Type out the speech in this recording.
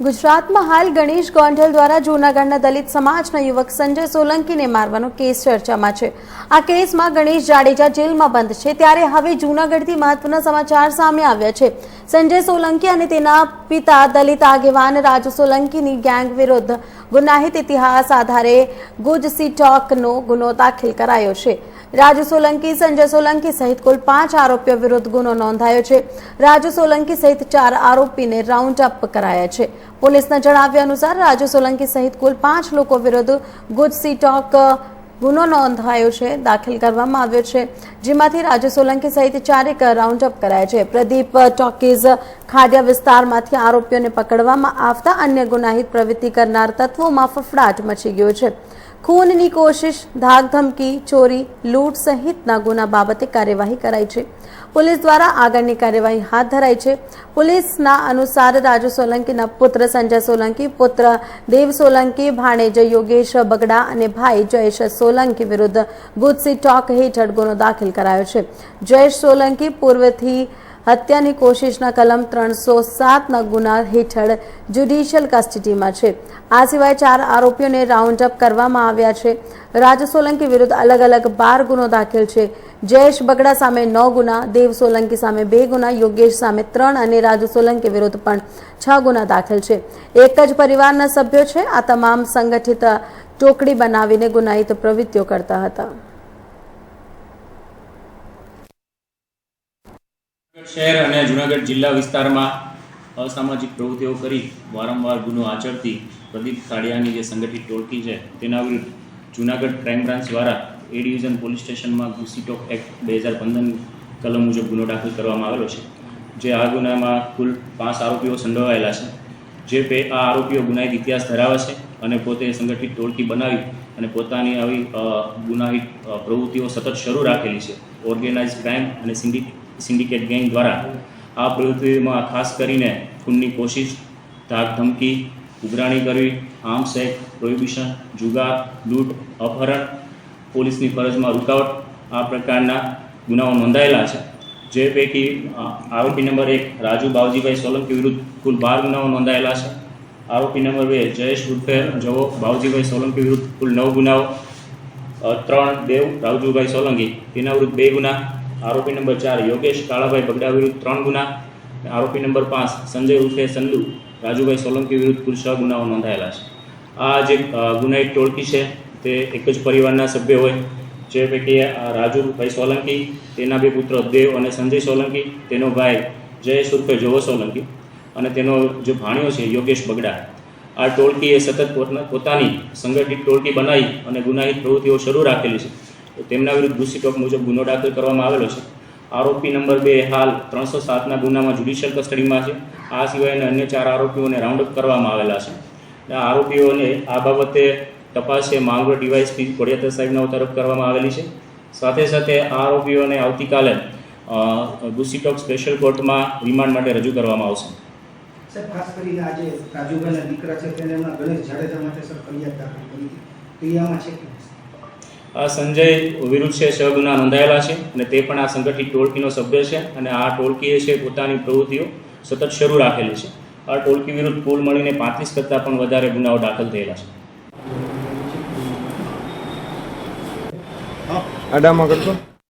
ગુજરાતમાં હાલ ગણેશ ગોંડલ દ્વારા જૂનાગઢના દલિત સમાજના યુવક સંજય સોલંકીને મારવાનો કેસ ચર્ચામાં છે. આ કેસમાં ગણેશ જાડેજા જેલમાં બંધ છે. ત્યારે હવે જૂનાગઢથી મહત્વના સમાચાર સામે આવ્યા છે. સંજય સોલંકી અને તેના પિતા દલિત આગેવાન રાજુ સોલંકીની ગેંગ વિરુદ્ધ ગુનાહિત ઇતિહાસ આધારે ગુજ સી ટોકનો ગુનો દાખલ કરાયો છે. રાજુ સોલંકી, સંજય સોલંકી સહિત કુલ પાંચ આરોપીઓ વિરુદ્ધ ગુનો નોંધાયો છે. રાજુ સોલંકી સહિત ચાર આરોપીને રાઉન્ડ અપ કરાયા છે. પોલીસના જણાવ્યા અનુસાર રાજુ સોલંકી સહિત કુલ પાંચ લોકો વિરુદ્ધ ગુજ સી ટોક ગુનો નોંધાયો છે, દાખલ કરવામાં આવ્યો છે. જેમાંથી રાજુ સોલંકી સહિત ચારેક રાઉન્ડ અપ કરાયા છે. પ્રદીપ ટોકીઝ ખાડિયા વિસ્તારમાંથી આરોપીઓને પકડવામાં આવતા અન્ય ગુનાહિત પ્રવૃત્તિ કરનાર તત્વોમાં ફફડાટ મચી ગયો છે. ખૂનની કોશિશ ધાક ધમકી ચોરી, લૂંટ સહિતના ગુના બાબતે કાર્યવાહી કરાઈ છે. પોલીસ દ્વારા આગળની કાર્યવાહી હાથ ધરાઈ છે. પોલીસના અનુસાર રાજુ સોલંકીના પુત્ર સંજય સોલંકી, પુત્ર દેવ સોલંકી, ભાણેજ યોગેશ બગડા અને ભાઈ જયેશ સોલંકી વિરુદ્ધ ગુજસી ટોક હેઠળ ગુનો દાખલ કરાયો છે. જયેશ સોલંકી પૂર્વથી હત્યાની કોશિશના કલમ ત્રણસો સાતના ગુના હેઠળ જ્યુડિશિયલ કસ્ટડીમાં છે. આ સિવાય ચાર આરોપીઓને રાઉન્ડ અપ કરવામાં આવ્યા છે. રાજ સોલંકી વિરુદ્ધ અલગ અલગ બાર ગુનો દાખલ છે. જયેશ બગડા સામે નવ ગુના, દેવ સોલંકી સામે બે ગુના, યોગેશ સામે ત્રણ અને રાજુ સોલંકી વિરુદ્ધ પણ છ ગુના દાખલ છે. એક જ પરિવારના સભ્યો છે. આ તમામ સંગઠિત ટોકડી બનાવીને ગુનાહિત પ્રવૃત્તિઓ કરતા હતા. શહેર અને જુનાગઢ જિલ્લા વિસ્તારમાં અસામાજિક પ્રવૃત્તિઓ કરી વારંવાર ગુનો આચરતી પ્રદીપ ખાડિયાની જે સંગઠિત ટોળકી છે, તેના વિરુદ્ધ જુનાગઢ ક્રાઇમ બ્રાન્ચ દ્વારા એ ડિવિઝન પોલીસ સ્ટેશનમાં ગુસીટોક એક્ટ બે હજાર પંદરની કલમ મુજબ ગુનો દાખલ કરવામાં આવેલો છે. જે આ ગુનામાં કુલ પાંચ આરોપીઓ સંડોવાયેલા છે. જે પે આ આરોપીઓ ગુનાહિત ઇતિહાસ ધરાવે છે અને પોતે સંગઠિત ટોળકી બનાવી અને પોતાની આવી ગુનાહિત પ્રવૃત્તિઓ સતત શરૂ રાખેલી છે. ઓર્ગેનાઇઝ ક્રાઇમ અને સિન્ડિક સિન્ડિકેટ ગેંગ દ્વારા આ પ્રવૃત્તિમાં ખાસ કરીને ખૂનની કોશિશ, ધાક ધમકી, ઉઘરાણી કરવી આર્મ્સ એક્ટ પ્રોહિબિશન, જુગાર, લૂંટ, અપહરણ, પોલીસની ફરજમાં રૂકાવટ આ પ્રકારના ગુનાઓ નોંધાયેલા છે. જે પૈકી આરોપી નંબર એક રાજુ બાવજીભાઈ સોલંકી વિરુદ્ધ કુલ બાર ગુનાઓ નોંધાયેલા છે. આરોપી નંબર બે જયેશ ઉર્ફે જવો બાવજીભાઈ સોલંકી વિરુદ્ધ કુલ નવ ગુનાઓ. ત્રણ દેવ રાવજુભાઈ સોલંકી તેના વિરુદ્ધ બે ગુના. આરોપી નંબર ચાર યોગેશ કાળાભાઈ બગડા વિરુદ્ધ ત્રણ ગુના આરોપી નંબર પાંચ સંજય ઉર્ફે સંદુ રાજુભાઈ સોલંકી વિરુદ્ધ કુલ છ ગુનાઓ નોંધાયેલા છે. આ જે ગુનાહિત ટોળકી છે, તે એક જ પરિવારના સભ્ય હોય. જે પૈકી રાજુભાઈ સોલંકી, તેના બે પુત્ર દેવ અને સંજય સોલંકી, તેનો ભાઈ જયેશ ઉર્ફે જોવો સોલંકી અને તેનો જે ભાણ્યો છે યોગેશ બગડા. આ ટોળકીએ સતત પોતાની સંગઠિત ટોળકી બનાવી અને ગુનાહિત પ્રવૃત્તિઓ શરૂ રાખેલી છે. તેમના વિરુદ્ધ ગુસ્સી ટોક મુજબ ગુનો દાખલ કરવામાં આવેલો છે. આરોપી નંબર બે હાલ ત્રણસો સાતના ગુનામાં જ્યુડિશિયલ કસ્ટડીમાં છે. આ સિવાયના અન્ય ચાર આરોપીઓને રાઉન્ડઅપ કરવામાં આવેલા છે. આરોપીઓને આ બાબતે તપાસે માંગરોળ ડીવાયસપી કોડિયાતર સાહેબના તરફ કરવામાં આવેલી છે. સાથે સાથે આરોપીઓને આવતીકાલે અ, ગુસ્સી ટોક સ્પેશિયલ કોર્ટમાં રિમાન્ડ માટે રજૂ કરવામાં આવશે. ખાસ કરીને આજે રાજુભાઈના દીકરા છે તેને ગણેશ જાડેજા માટે સર ફરિયાદ દાખલ કરી હતી. તો છે સંજય વિરુદ્ધ છે છ ગુના નોંધાયેલા છે અને તે પણ આ સંગઠિત ટોળકીનો સભ્ય છે અને આ ટોળકીએ છે પોતાની પ્રવૃત્તિઓ સતત શરૂ રાખેલી છે. આ ટોળકી વિરુદ્ધ કુલ મળીને પાંત્રીસ કરતાં પણ વધારે ગુનાઓ દાખલ થયેલા છે. આડામાં કરશો?